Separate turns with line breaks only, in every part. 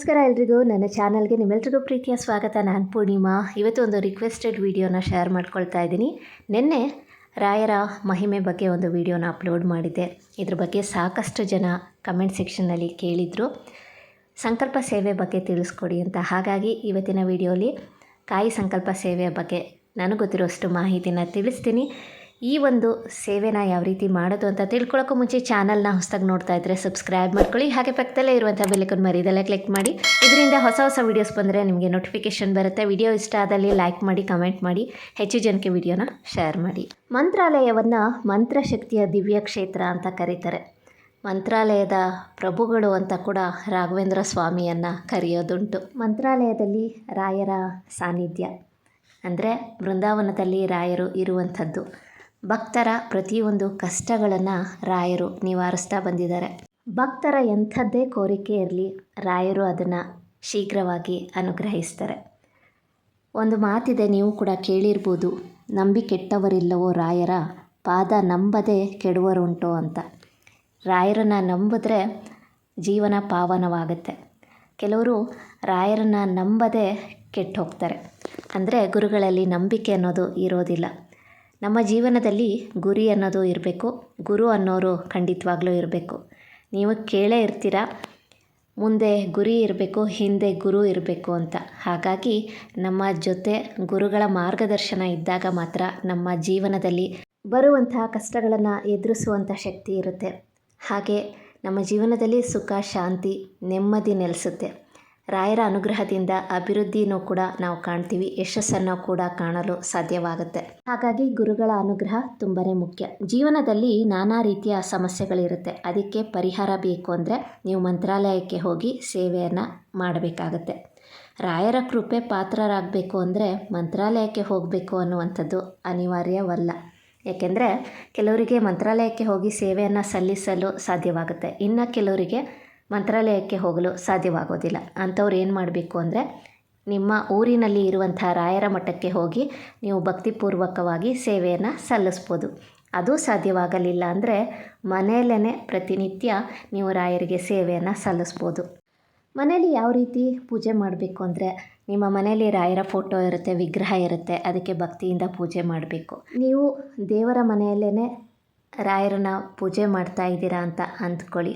ನಮಸ್ಕಾರ ಎಲ್ರಿಗೂ. ನನ್ನ ಚಾನಲ್ಗೆ ನಿಮ್ಮೆಲ್ರಿಗೂ ಪ್ರೀತಿಯ ಸ್ವಾಗತ. ನಾನು ಪೂರ್ಣಿಮಾ. ಇವತ್ತು ಒಂದು ರಿಕ್ವೆಸ್ಟೆಡ್ ವಿಡಿಯೋನ ಶೇರ್ ಮಾಡ್ಕೊಳ್ತಾ ಇದ್ದೀನಿ. ನಿನ್ನೆ ರಾಯರ ಮಹಿಮೆ ಬಗ್ಗೆ ಒಂದು ವಿಡಿಯೋನ ಅಪ್ಲೋಡ್ ಮಾಡಿದ್ದೆ. ಇದ್ರ ಬಗ್ಗೆ ಸಾಕಷ್ಟು ಜನ ಕಮೆಂಟ್ ಸೆಕ್ಷನ್ನಲ್ಲಿ ಕೇಳಿದರು. ಸಂಕಲ್ಪ ಸೇವೆ ಬಗ್ಗೆ ತಿಳಿಸ್ಕೊಡಿ ಅಂತ. ಹಾಗಾಗಿ ಇವತ್ತಿನ ವಿಡಿಯೋಲಿ ಕಾಯಿ ಸಂಕಲ್ಪ ಸೇವೆಯ ಬಗ್ಗೆ ನನಗೆ ಗೊತ್ತಿರೋಷ್ಟು ಮಾಹಿತಿನ ತಿಳಿಸ್ತೀನಿ. ಈ ಒಂದು ಸೇವೆನ ಯಾವ ರೀತಿ ಮಾಡೋದು ಅಂತ ತಿಳ್ಕೊಳ್ಳೋಕ್ಕೂ ಮುಂಚೆ ಚಾನಲ್ನ ಹೊಸದಾಗಿ ನೋಡ್ತಾ ಇದ್ದರೆ ಸಬ್ಸ್ಕ್ರೈಬ್ ಮಾಡ್ಕೊಳ್ಳಿ. ಹಾಗೆ ಪಕ್ಕದಲ್ಲೇ ಇರುವಂಥ ಬೆಲ್ಲೈಕನ್ ಮರಿದಲ್ಲೇ ಕ್ಲಿಕ್ ಮಾಡಿ. ಇದರಿಂದ ಹೊಸ ಹೊಸ ವೀಡಿಯೋಸ್ ಬಂದರೆ ನಿಮಗೆ ನೋಟಿಫಿಕೇಷನ್ ಬರುತ್ತೆ. ವಿಡಿಯೋ ಇಷ್ಟ ಆದಲ್ಲಿ ಲೈಕ್ ಮಾಡಿ ಕಮೆಂಟ್ ಮಾಡಿ, ಹೆಚ್ಚು ಜನಕ್ಕೆ ವಿಡಿಯೋನ ಶೇರ್ ಮಾಡಿ. ಮಂತ್ರಾಲಯವನ್ನು ಮಂತ್ರಶಕ್ತಿಯ ದಿವ್ಯ ಕ್ಷೇತ್ರ ಅಂತ ಕರೀತಾರೆ. ಮಂತ್ರಾಲಯದ ಪ್ರಭುಗಳು ಅಂತ ಕೂಡ ರಾಘವೇಂದ್ರ ಸ್ವಾಮಿಯನ್ನು ಕರೆಯೋದುಂಟು. ಮಂತ್ರಾಲಯದಲ್ಲಿ ರಾಯರ ಸಾನ್ನಿಧ್ಯ. ಅಂದರೆ ಬೃಂದಾವನದಲ್ಲಿ ರಾಯರು ಇರುವಂಥದ್ದು. ಭಕ್ತರ ಪ್ರತಿಯೊಂದು ಕಷ್ಟಗಳನ್ನು ರಾಯರು ನಿವಾರಿಸ್ತಾ ಬಂದಿದ್ದಾರೆ. ಭಕ್ತರ ಎಂಥದ್ದೇ ಕೋರಿಕೆ ಇರಲಿ, ರಾಯರು ಅದನ್ನು ಶೀಘ್ರವಾಗಿ ಅನುಗ್ರಹಿಸ್ತಾರೆ. ಒಂದು ಮಾತಿದೆ ನೀವು ಕೂಡ ಕೇಳಿರ್ಬೋದು ನಂಬಿ ಕೆಟ್ಟವರಿಲ್ಲವೋ ರಾಯರ, ಪಾದ ನಂಬದೆ ಕೆಡುವರುಂಟೋ ಅಂತ. ರಾಯರನ್ನು ನಂಬಿದ್ರೆ ಜೀವನ ಪಾವನವಾಗುತ್ತೆ. ಕೆಲವರು ರಾಯರನ್ನು ನಂಬದೆ ಕೆಟ್ಟು ಹೋಗ್ತಾರೆ ಅಂದರೆ ಗುರುಗಳಲ್ಲಿ ನಂಬಿಕೆ ಅನ್ನೋದು ಇರೋದಿಲ್ಲ. ನಮ್ಮ ಜೀವನದಲ್ಲಿ ಗುರಿ ಅನ್ನೋದು ಇರಬೇಕು, ಗುರು ಅನ್ನೋರು ಖಂಡಿತವಾಗ್ಲೂ ಇರಬೇಕು. ನೀವು ಕೇಳೇ ಇರ್ತೀರ, ಮುಂದೆ ಗುರಿ ಇರಬೇಕು, ಹಿಂದೆ ಗುರು ಇರಬೇಕು ಅಂತ. ಹಾಗಾಗಿ ನಮ್ಮ ಜೊತೆ ಗುರುಗಳ ಮಾರ್ಗದರ್ಶನ ಇದ್ದಾಗ ಮಾತ್ರ ನಮ್ಮ ಜೀವನದಲ್ಲಿ ಬರುವಂತಹ ಕಷ್ಟಗಳನ್ನು ಎದುರಿಸುವಂಥ ಶಕ್ತಿ ಇರುತ್ತೆ. ಹಾಗೆ ನಮ್ಮ ಜೀವನದಲ್ಲಿ ಸುಖ, ಶಾಂತಿ, ನೆಮ್ಮದಿ ನೆಲೆಸುತ್ತೆ. ರಾಯರ ಅನುಗ್ರಹದಿಂದ ಅಭಿವೃದ್ಧಿನೂ ಕೂಡ ನಾವು ಕಾಣ್ತೀವಿ. ಯಶಸ್ಸನ್ನು ಕೂಡ ಕಾಣಲು ಸಾಧ್ಯವಾಗುತ್ತೆ. ಹಾಗಾಗಿ ಗುರುಗಳ ಅನುಗ್ರಹ ತುಂಬಾ ಮುಖ್ಯ. ಜೀವನದಲ್ಲಿ ನಾನಾ ರೀತಿಯ ಸಮಸ್ಯೆಗಳಿರುತ್ತೆ. ಅದಕ್ಕೆ ಪರಿಹಾರ ಬೇಕು ಅಂದರೆ ನೀವು ಮಂತ್ರಾಲಯಕ್ಕೆ ಹೋಗಿ ಸೇವೆಯನ್ನು ಮಾಡಬೇಕಾಗತ್ತೆ. ರಾಯರ ಕೃಪೆ ಪಾತ್ರರಾಗಬೇಕು ಅಂದರೆ ಮಂತ್ರಾಲಯಕ್ಕೆ ಹೋಗಬೇಕು ಅನ್ನುವಂಥದ್ದು ಅನಿವಾರ್ಯವಲ್ಲ. ಏಕೆಂದರೆ ಕೆಲವರಿಗೆ ಮಂತ್ರಾಲಯಕ್ಕೆ ಹೋಗಿ ಸೇವೆಯನ್ನು ಸಲ್ಲಿಸಲು ಸಾಧ್ಯವಾಗುತ್ತೆ. ಇನ್ನು ಕೆಲವರಿಗೆ ಮಂತ್ರಾಲಯಕ್ಕೆ ಹೋಗಲು ಸಾಧ್ಯವಾಗೋದಿಲ್ಲ. ಅಂಥವ್ರು ಏನು ಮಾಡಬೇಕು ಅಂದರೆ, ನಿಮ್ಮ ಊರಿನಲ್ಲಿ ಇರುವಂಥ ರಾಯರ ಮಠಕ್ಕೆ ಹೋಗಿ ನೀವು ಭಕ್ತಿಪೂರ್ವಕವಾಗಿ ಸೇವೆಯನ್ನು ಸಲ್ಲಿಸ್ಬೋದು. ಅದು ಸಾಧ್ಯವಾಗಲಿಲ್ಲ ಅಂದರೆ ಮನೆಯಲ್ಲೇ ಪ್ರತಿನಿತ್ಯ ನೀವು ರಾಯರಿಗೆ ಸೇವೆಯನ್ನು ಸಲ್ಲಿಸ್ಬೋದು. ಮನೇಲಿ ಯಾವ ರೀತಿ ಪೂಜೆ ಮಾಡಬೇಕು ಅಂದರೆ, ನಿಮ್ಮ ಮನೆಯಲ್ಲಿ ರಾಯರ ಫೋಟೋ ಇರುತ್ತೆ, ವಿಗ್ರಹ ಇರುತ್ತೆ, ಅದಕ್ಕೆ ಭಕ್ತಿಯಿಂದ ಪೂಜೆ ಮಾಡಬೇಕು. ನೀವು ದೇವರ ಮನೆಯಲ್ಲೇ ರಾಯರನ್ನ ಪೂಜೆ ಮಾಡ್ತಾ ಇದ್ದೀರಾ ಅಂತ ಅಂದ್ಕೊಳ್ಳಿ.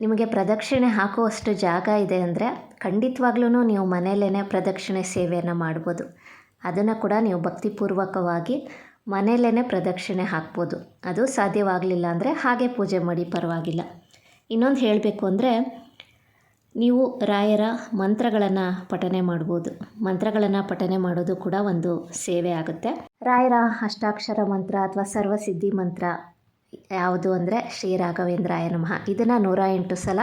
ನಿಮಗೆ ಪ್ರದಕ್ಷಿಣೆ ಹಾಕುವಷ್ಟು ಜಾಗ ಇದೆ ಅಂದರೆ ಖಂಡಿತವಾಗ್ಲೂ ನೀವು ಮನೆಯಲ್ಲೇ ಪ್ರದಕ್ಷಿಣೆ ಸೇವೆಯನ್ನು ಮಾಡ್ಬೋದು. ಅದನ್ನು ಕೂಡ ನೀವು ಭಕ್ತಿಪೂರ್ವಕವಾಗಿ ಮನೆಯಲ್ಲೇ ಪ್ರದಕ್ಷಿಣೆ ಹಾಕ್ಬೋದು. ಅದು ಸಾಧ್ಯವಾಗಲಿಲ್ಲ ಅಂದರೆ ಹಾಗೆ ಪೂಜೆ ಮಾಡಿ ಪರವಾಗಿಲ್ಲ. ಇನ್ನೊಂದು ಹೇಳಬೇಕು ಅಂದರೆ ನೀವು ರಾಯರ ಮಂತ್ರಗಳನ್ನು ಪಠನೆ ಮಾಡ್ಬೋದು. ಮಂತ್ರಗಳನ್ನು ಪಠನೆ ಮಾಡೋದು ಕೂಡ ಒಂದು ಸೇವೆ ಆಗುತ್ತೆ. ರಾಯರ ಅಷ್ಟಾಕ್ಷರ ಮಂತ್ರ ಅಥವಾ ಸರ್ವಸಿದ್ಧಿ ಮಂತ್ರ ಯಾವುದು ಅಂದರೆ ಶ್ರೀ ರಾಘವೇಂದ್ರಾಯ ನಮಃ. ಇದನ್ನು ನೂರ ಎಂಟು ಸಲ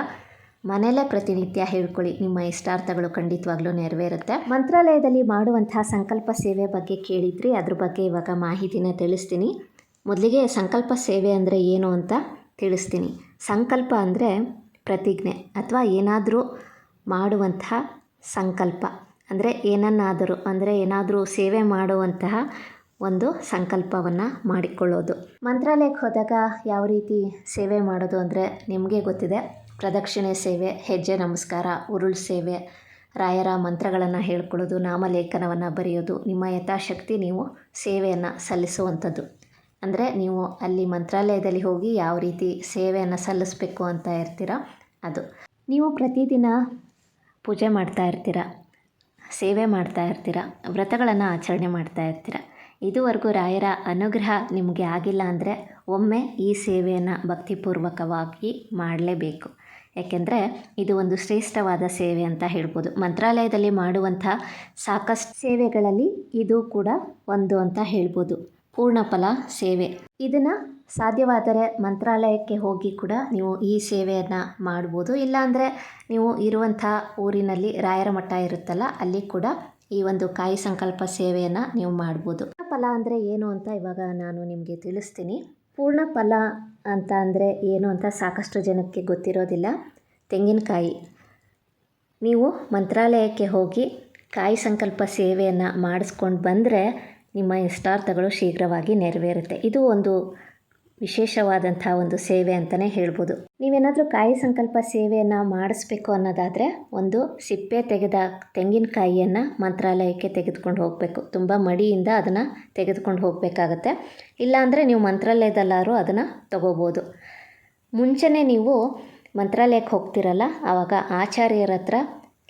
ಮನೆಯಲ್ಲೇ ಪ್ರತಿನಿತ್ಯ ಹೇಳ್ಕೊಳ್ಳಿ. ನಿಮ್ಮ ಇಷ್ಟಾರ್ಥಗಳು ಖಂಡಿತವಾಗ್ಲೂ ನೆರವೇರುತ್ತೆ. ಮಂತ್ರಾಲಯದಲ್ಲಿ ಮಾಡುವಂತಹ ಸಂಕಲ್ಪ ಸೇವೆ ಬಗ್ಗೆ ಕೇಳಿದ್ರಿ. ಅದ್ರ ಬಗ್ಗೆ ಇವಾಗ ಮಾಹಿತಿನ ತಿಳಿಸ್ತೀನಿ. ಮೊದಲಿಗೆ ಸಂಕಲ್ಪ ಸೇವೆ ಅಂದರೆ ಏನು ಅಂತ ತಿಳಿಸ್ತೀನಿ. ಸಂಕಲ್ಪ ಅಂದರೆ ಪ್ರತಿಜ್ಞೆ ಅಥವಾ ಏನಾದರೂ ಮಾಡುವಂತಹ ಸಂಕಲ್ಪ. ಅಂದರೆ ಏನನ್ನಾದರೂ, ಅಂದರೆ ಏನಾದರೂ ಸೇವೆ ಮಾಡುವಂತಹ ಒಂದು ಸಂಕಲ್ಪವನ್ನು ಮಾಡಿಕೊಳ್ಳೋದು. ಮಂತ್ರಾಲಯಕ್ಕೆ ಹೋದಾಗ ಯಾವ ರೀತಿ ಸೇವೆ ಮಾಡೋದು ಅಂದರೆ ನಿಮಗೆ ಗೊತ್ತಿದೆ. ಪ್ರದಕ್ಷಿಣೆ ಸೇವೆ, ಹೆಜ್ಜೆ ನಮಸ್ಕಾರ, ಉರುಳು ಸೇವೆ, ರಾಯರ ಮಂತ್ರಗಳನ್ನು ಹೇಳ್ಕೊಳ್ಳೋದು, ನಾಮಲೇಖನವನ್ನು ಬರೆಯೋದು, ನಿಮ್ಮ ಯಥಾಶಕ್ತಿ ನೀವು ಸೇವೆಯನ್ನು ಸಲ್ಲಿಸುವಂಥದ್ದು. ಅಂದರೆ ನೀವು ಅಲ್ಲಿ ಮಂತ್ರಾಲಯದಲ್ಲಿ ಹೋಗಿ ಯಾವ ರೀತಿ ಸೇವೆಯನ್ನು ಸಲ್ಲಿಸಬೇಕು ಅಂತ ಇರ್ತೀರ? ಅದು. ನೀವು ಪ್ರತಿದಿನ ಪೂಜೆ ಮಾಡ್ತಾ ಇರ್ತೀರ? ಸೇವೆ ಮಾಡ್ತಾ ಇರ್ತೀರ? ವ್ರತಗಳನ್ನು ಆಚರಣೆ ಮಾಡ್ತಾ ಇರ್ತೀರ? ಇದುವರೆಗೂ ರಾಯರ ಅನುಗ್ರಹ ನಿಮಗೆ ಆಗಿಲ್ಲ ಅಂದರೆ ಒಮ್ಮೆ ಈ ಸೇವೆಯನ್ನು ಭಕ್ತಿಪೂರ್ವಕವಾಗಿ ಮಾಡಲೇಬೇಕು. ಯಾಕೆಂದರೆ ಇದು ಒಂದು ಶ್ರೇಷ್ಠವಾದ ಸೇವೆ ಅಂತ ಹೇಳ್ಬೋದು. ಮಂತ್ರಾಲಯದಲ್ಲಿ ಮಾಡುವಂಥ ಸಾಕಷ್ಟು ಸೇವೆಗಳಲ್ಲಿ ಇದು ಕೂಡ ಒಂದು ಅಂತ ಹೇಳ್ಬೋದು. ಪೂರ್ಣಫಲ ಸೇವೆ. ಇದನ್ನು ಸಾಧ್ಯವಾದರೆ ಮಂತ್ರಾಲಯಕ್ಕೆ ಹೋಗಿ ಕೂಡ ನೀವು ಈ ಸೇವೆಯನ್ನು ಮಾಡ್ಬೋದು. ಇಲ್ಲಾಂದರೆ ನೀವು ಇರುವಂಥ ಊರಿನಲ್ಲಿ ರಾಯರ ಮಠ ಇರುತ್ತಲ್ಲ, ಅಲ್ಲಿ ಕೂಡ ಈ ಒಂದು ಕಾಯಿ ಸಂಕಲ್ಪ ಸೇವೆಯನ್ನು ನೀವು ಮಾಡ್ಬೋದು. ಫಲ ಅಂದರೆ ಏನು ಅಂತ ಇವಾಗ ನಾನು ನಿಮಗೆ ತಿಳಿಸ್ತೀನಿ. ಪೂರ್ಣ ಫಲ ಅಂತ ಅಂದರೆ ಏನು ಅಂತ ಸಾಕಷ್ಟು ಜನಕ್ಕೆ ಗೊತ್ತಿರೋದಿಲ್ಲ. ತೆಂಗಿನಕಾಯಿ. ನೀವು ಮಂತ್ರಾಲಯಕ್ಕೆ ಹೋಗಿ ಕಾಯಿ ಸಂಕಲ್ಪ ಸೇವೆಯನ್ನು ಮಾಡಿಸ್ಕೊಂಡು ಬಂದರೆ ನಿಮ್ಮ ಇಷ್ಟಾರ್ಥಗಳು ಶೀಘ್ರವಾಗಿ ನೆರವೇರುತ್ತೆ. ಇದು ಒಂದು ವಿಶೇಷವಾದಂಥ ಒಂದು ಸೇವೆ ಅಂತಲೇ ಹೇಳ್ಬೋದು. ನೀವೇನಾದರೂ ಕಾಯಿ ಸಂಕಲ್ಪ ಸೇವೆಯನ್ನು ಮಾಡಿಸ್ಬೇಕು ಅನ್ನೋದಾದರೆ ಒಂದು ಸಿಪ್ಪೆ ತೆಗೆದ ತೆಂಗಿನಕಾಯಿಯನ್ನು ಮಂತ್ರಾಲಯಕ್ಕೆ ತೆಗೆದುಕೊಂಡು ಹೋಗಬೇಕು. ತುಂಬ ಮಡಿಯಿಂದ ಅದನ್ನು ತೆಗೆದುಕೊಂಡು ಹೋಗಬೇಕಾಗತ್ತೆ. ಇಲ್ಲಾಂದರೆ ನೀವು ಮಂತ್ರಾಲಯದಲ್ಲಾದ್ರೂ ಅದನ್ನು ತಗೋಬೋದು. ಮುಂಚೆನೇ ನೀವು ಮಂತ್ರಾಲಯಕ್ಕೆ ಹೋಗ್ತಿರಲ್ಲ, ಆವಾಗ ಆಚಾರ್ಯರ ಹತ್ರ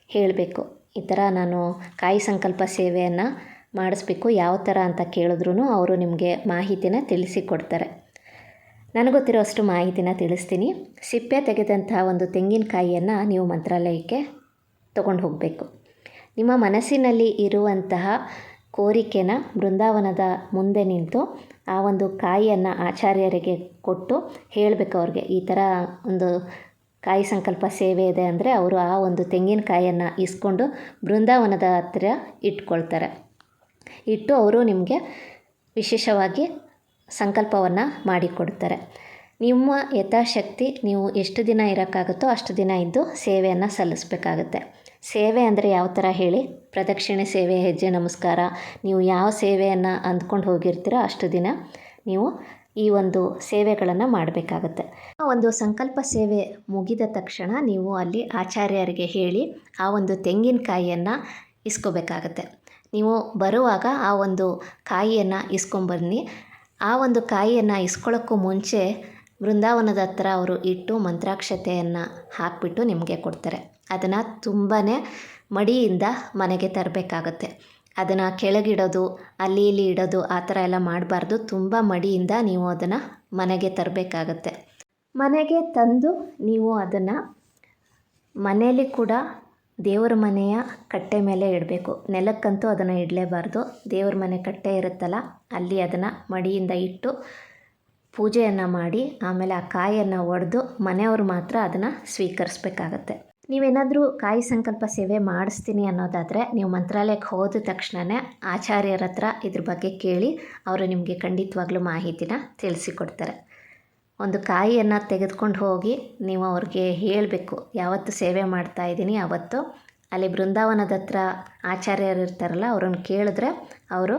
ಹೇಳಬೇಕು. ಈ ಥರ ನಾನು ಕಾಯಿ ಸಂಕಲ್ಪ ಸೇವೆಯನ್ನು ಮಾಡಿಸ್ಬೇಕು, ಯಾವ ಥರ ಅಂತ ಕೇಳಿದ್ರೂ ಅವರು ನಿಮಗೆ ಮಾಹಿತಿನ ತಿಳಿಸಿಕೊಡ್ತಾರೆ ನನಗೊತ್ತಿರೋ ಅಷ್ಟು ಮಾಹಿತಿನ ತಿಳಿಸ್ತೀನಿ. ಸಿಪ್ಪೆ ತೆಗೆದಂತಹ ಒಂದು ತೆಂಗಿನಕಾಯಿಯನ್ನು ನೀವು ಮಂತ್ರಾಲಯಕ್ಕೆ ತಗೊಂಡು ಹೋಗಬೇಕು ನಿಮ್ಮ ಮನಸ್ಸಿನಲ್ಲಿ ಇರುವಂತಹ ಕೋರಿಕೆನ ಬೃಂದಾವನದ ಮುಂದೆ ನಿಂತು ಆ ಒಂದು ಕಾಯಿಯನ್ನು ಆಚಾರ್ಯರಿಗೆ ಕೊಟ್ಟು ಹೇಳಬೇಕು ಅವ್ರಿಗೆ. ಈ ಥರ ಒಂದು ಕಾಯಿ ಸಂಕಲ್ಪ ಸೇವೆ ಇದೆ ಅಂದರೆ ಅವರು ಆ ಒಂದು ತೆಂಗಿನಕಾಯಿಯನ್ನು ಇಸ್ಕೊಂಡು ಬೃಂದಾವನದ ಹತ್ತಿರ ಇಟ್ಕೊಳ್ತಾರೆ. ಇಟ್ಟು ಅವರು ನಿಮಗೆ ವಿಶೇಷವಾಗಿ ಸಂಕಲ್ಪವನ್ನು ಮಾಡಿಕೊಡ್ತಾರೆ ನಿಮ್ಮ ಯಥಾಶಕ್ತಿ ನೀವು ಎಷ್ಟು ದಿನ ಇರೋಕ್ಕಾಗುತ್ತೋ ಅಷ್ಟು ದಿನ ಇದ್ದು ಸೇವೆಯನ್ನು ಸಲ್ಲಿಸಬೇಕಾಗುತ್ತೆ. ಸೇವೆ ಅಂದರೆ ಯಾವ ಥರ ಹೇಳಿ? ಪ್ರದಕ್ಷಿಣೆ ಸೇವೆ, ಹೆಜ್ಜೆ, ನಮಸ್ಕಾರ. ನೀವು ಯಾವ ಸೇವೆಯನ್ನು ಅಂದ್ಕೊಂಡು ಹೋಗಿರ್ತೀರೋ ಅಷ್ಟು ದಿನ ನೀವು ಈ ಒಂದು ಸೇವೆಗಳನ್ನು ಮಾಡಬೇಕಾಗತ್ತೆ. ಆ ಒಂದು ಸಂಕಲ್ಪ ಸೇವೆ ಮುಗಿದ ತಕ್ಷಣ ನೀವು ಅಲ್ಲಿ ಆಚಾರ್ಯರಿಗೆ ಹೇಳಿ ಆ ಒಂದು ತೆಂಗಿನಕಾಯಿಯನ್ನು ಇಸ್ಕೋಬೇಕಾಗತ್ತೆ. ನೀವು ಬರುವಾಗ ಆ ಒಂದು ಕಾಯಿಯನ್ನು ಇಸ್ಕೊಂಬನ್ನಿ. ಆ ಒಂದು ಕಾಯಿಯನ್ನು ಇಸ್ಕೊಳ್ಳೋಕ್ಕೂ ಮುಂಚೆ ಬೃಂದಾವನದ ಹತ್ರ ಅವರು ಇಟ್ಟು ಮಂತ್ರಾಕ್ಷತೆಯನ್ನು ಹಾಕಿಬಿಟ್ಟು ನಿಮಗೆ ಕೊಡ್ತಾರೆ. ಅದನ್ನು ತುಂಬಾ ಮಡಿಯಿಂದ ಮನೆಗೆ ತರಬೇಕಾಗತ್ತೆ. ಅದನ್ನು ಕೆಳಗಿಡೋದು, ಅಲ್ಲಿ ಇಲ್ಲಿ ಇಡೋದು, ಆ ಥರ ಎಲ್ಲ ಮಾಡಬಾರ್ದು. ತುಂಬ ಮಡಿಯಿಂದ ನೀವು ಅದನ್ನು ಮನೆಗೆ ತರಬೇಕಾಗತ್ತೆ. ಮನೆಗೆ ತಂದು ನೀವು ಅದನ್ನು ಮನೆಯಲ್ಲಿ ಕೂಡ ದೇವರ ಮನೆಯ ಕಟ್ಟೆ ಮೇಲೆ ಇಡಬೇಕು. ನೆಲಕ್ಕಂತೂ ಅದನ್ನು ಇಡಲೇಬಾರ್ದು. ದೇವ್ರ ಮನೆ ಕಟ್ಟೆ ಇರುತ್ತಲ್ಲ, ಅಲ್ಲಿ ಅದನ್ನು ಮಡಿಯಿಂದ ಇಟ್ಟು ಪೂಜೆಯನ್ನು ಮಾಡಿ, ಆಮೇಲೆ ಆ ಕಾಯನ್ನು ಒಡೆದು ಮನೆಯವರು ಮಾತ್ರ ಅದನ್ನು ಸ್ವೀಕರಿಸ್ಬೇಕಾಗತ್ತೆ. ನೀವೇನಾದರೂ ಕಾಯಿ ಸಂಕಲ್ಪ ಸೇವೆ ಮಾಡಿಸ್ತೀನಿ ಅನ್ನೋದಾದರೆ ನೀವು ಮಂತ್ರಾಲಯಕ್ಕೆ ಹೋದ ತಕ್ಷಣವೇ ಆಚಾರ್ಯರ ಹತ್ರ ಇದ್ರ ಬಗ್ಗೆ ಕೇಳಿ, ಅವರು ನಿಮಗೆ ಖಂಡಿತವಾಗ್ಲೂ ಮಾಹಿತಿನ ತಿಳಿಸಿಕೊಡ್ತಾರೆ. ಒಂದು ಕಾಯಿಯನ್ನು ತೆಗೆದುಕೊಂಡು ಹೋಗಿ ನೀವು ಅವ್ರಿಗೆ ಹೇಳಬೇಕು, ಯಾವತ್ತು ಸೇವೆ ಮಾಡ್ತಾ ಇದ್ದೀನಿ, ಅವತ್ತು. ಅಲ್ಲಿ ಬೃಂದಾವನದ ಹತ್ರ ಆಚಾರ್ಯರು ಇರ್ತಾರಲ್ಲ, ಅವ್ರನ್ನ ಕೇಳಿದ್ರೆ ಅವರು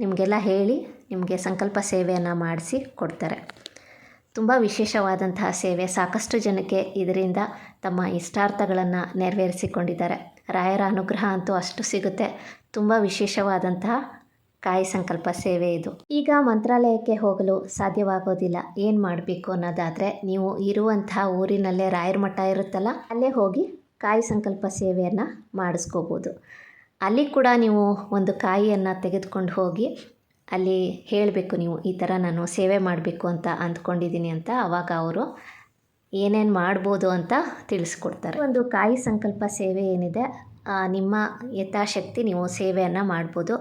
ನಿಮಗೆಲ್ಲ ಹೇಳಿ, ನಿಮಗೆ ಸಂಕಲ್ಪ ಸೇವೆಯನ್ನು ಮಾಡಿಸಿ ಕೊಡ್ತಾರೆ. ತುಂಬ ವಿಶೇಷವಾದಂತಹ ಸೇವೆ. ಸಾಕಷ್ಟು ಜನಕ್ಕೆ ಇದರಿಂದ ತಮ್ಮ ಇಷ್ಟಾರ್ಥಗಳನ್ನು ನೆರವೇರಿಸಿಕೊಂಡಿದ್ದಾರೆ. ರಾಯರ ಅನುಗ್ರಹ ಅಂತೂ ಅಷ್ಟು ಸಿಗುತ್ತೆ. ತುಂಬ ವಿಶೇಷವಾದಂತಹ ಕಾಯಿ ಸಂಕಲ್ಪ ಸೇವೆ ಇದು. ಈಗ ಮಂತ್ರಾಲಯಕ್ಕೆ ಹೋಗಲು ಸಾಧ್ಯವಾಗೋದಿಲ್ಲ. ಏನು ಮಾಡಬೇಕು ಅನ್ನೋದಾದರೆ, ನೀವು ಇರುವಂತಹ ಊರಿನಲ್ಲೇ ರಾಯರ ಮಠ ಇರುತ್ತಲ್ಲ, ಅಲ್ಲೇ ಹೋಗಿ ಕಾಯಿ ಸಂಕಲ್ಪ ಸೇವೆಯನ್ನು ಮಾಡಿಸ್ಕೋಬೋದು. ಅಲ್ಲಿ ಕೂಡ ನೀವು ಒಂದು ಕಾಯಿಯನ್ನು ತೆಗೆದುಕೊಂಡು ಹೋಗಿ, ಅಲ್ಲಿ ಹೇಳಬೇಕು ನೀವು, ಈ ಥರ ನಾನು ಸೇವೆ ಮಾಡಬೇಕು ಅಂತ ಅಂದ್ಕೊಂಡಿದ್ದೀನಿ ಅಂತ ಆವಾಗ ಅವರು ಏನೇನು ಮಾಡ್ಬೋದು ಅಂತ ತಿಳಿಸ್ಕೊಡ್ತಾರೆ. ಒಂದು ಕಾಯಿ ಸಂಕಲ್ಪ ಸೇವೆ ಏನಿದೆ ನಿಮ್ಮ ಯಥಾಶಕ್ತಿ ನೀವು ಸೇವೆಯನ್ನು ಮಾಡ್ಬೋದು.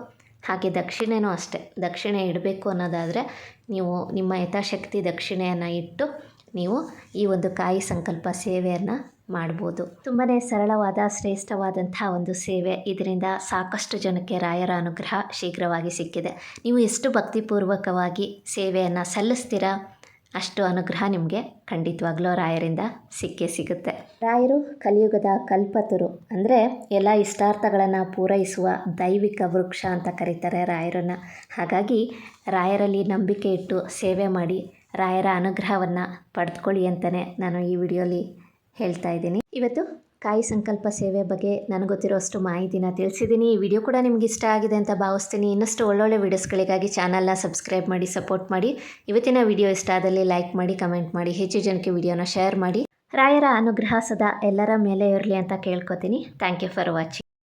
ಹಾಗೆ ದಕ್ಷಿಣೆನೂ ಅಷ್ಟೇ. ದಕ್ಷಿಣೆ ಇಡಬೇಕು ಅನ್ನೋದಾದರೆ ನೀವು ನಿಮ್ಮ ಯಥಾಶಕ್ತಿ ದಕ್ಷಿಣೆಯನ್ನು ಇಟ್ಟು ನೀವು ಈ ಒಂದು ಕಾಯಿ ಸಂಕಲ್ಪ ಸೇವೆಯನ್ನು ಮಾಡ್ಬೋದು. ತುಂಬಾ ಸರಳವಾದ, ಶ್ರೇಷ್ಠವಾದಂಥ ಒಂದು ಸೇವೆ. ಇದರಿಂದ ಸಾಕಷ್ಟು ಜನಕ್ಕೆ ರಾಯರ ಅನುಗ್ರಹ ಶೀಘ್ರವಾಗಿ ಸಿಕ್ಕಿದೆ. ನೀವು ಎಷ್ಟು ಭಕ್ತಿಪೂರ್ವಕವಾಗಿ ಸೇವೆಯನ್ನು ಸಲ್ಲಿಸ್ತೀರಾ? ಅಷ್ಟು ಅನುಗ್ರಹ ನಿಮಗೆ ಖಂಡಿತವಾಗ್ಲೂ ರಾಯರಿಂದ ಸಿಕ್ಕೇ ಸಿಗುತ್ತೆ. ರಾಯರು, ಕಲಿಯುಗದ ಕಲ್ಪತರು ಅಂದರೆ ಎಲ್ಲ ಇಷ್ಟಾರ್ಥಗಳನ್ನು ಪೂರೈಸುವ ದೈವಿಕ ವೃಕ್ಷ ಅಂತ ಕರೀತಾರೆ ರಾಯರನ್ನು. ಹಾಗಾಗಿ ರಾಯರಲ್ಲಿ ನಂಬಿಕೆ ಇಟ್ಟು ಸೇವೆ ಮಾಡಿ ರಾಯರ ಅನುಗ್ರಹವನ್ನು ಪಡೆದುಕೊಳ್ಳಿ ಅಂತಲೇ ನಾನು ಈ ವಿಡಿಯೋಲಿ ಹೇಳ್ತಾ ಇದ್ದೀನಿ. ಇವತ್ತು ಕಾಯಿ ಸಂಕಲ್ಪ ಸೇವೆ ಬಗ್ಗೆ ನನಗೆ ಗೊತ್ತಿರೋಷ್ಟು ಮಾಹಿತಿನ ತಿಳಿಸಿದ್ದೀನಿ ಈ ವಿಡಿಯೋ ಕೂಡ ನಿಮ್ಗೆ ಇಷ್ಟ ಆಗಿದೆ ಅಂತ ಭಾವಿಸ್ತೀನಿ. ಇನ್ನಷ್ಟು ಒಳ್ಳೊಳ್ಳೆ ವೀಡಿಯೋಸ್ಗಳಿಗಾಗಿ ಚಾನಲ್ನ ಸಬ್ಸ್ಕ್ರೈಬ್ ಮಾಡಿ, ಸಪೋರ್ಟ್ ಮಾಡಿ. ಇವತ್ತಿನ ವಿಡಿಯೋ ಇಷ್ಟ ಆದಲ್ಲಿ ಲೈಕ್ ಮಾಡಿ, ಕಮೆಂಟ್ ಮಾಡಿ. ಹೆಚ್ಚು ಜನಕ್ಕೆ ವಿಡಿಯೋನ ಶೇರ್ ಮಾಡಿ. ರಾಯರ ಅನುಗ್ರಹ ಸದಾ ಎಲ್ಲರ ಮೇಲೆ ಇರಲಿ ಅಂತ ಕೇಳ್ಕೊತೀನಿ. Thank you for watching.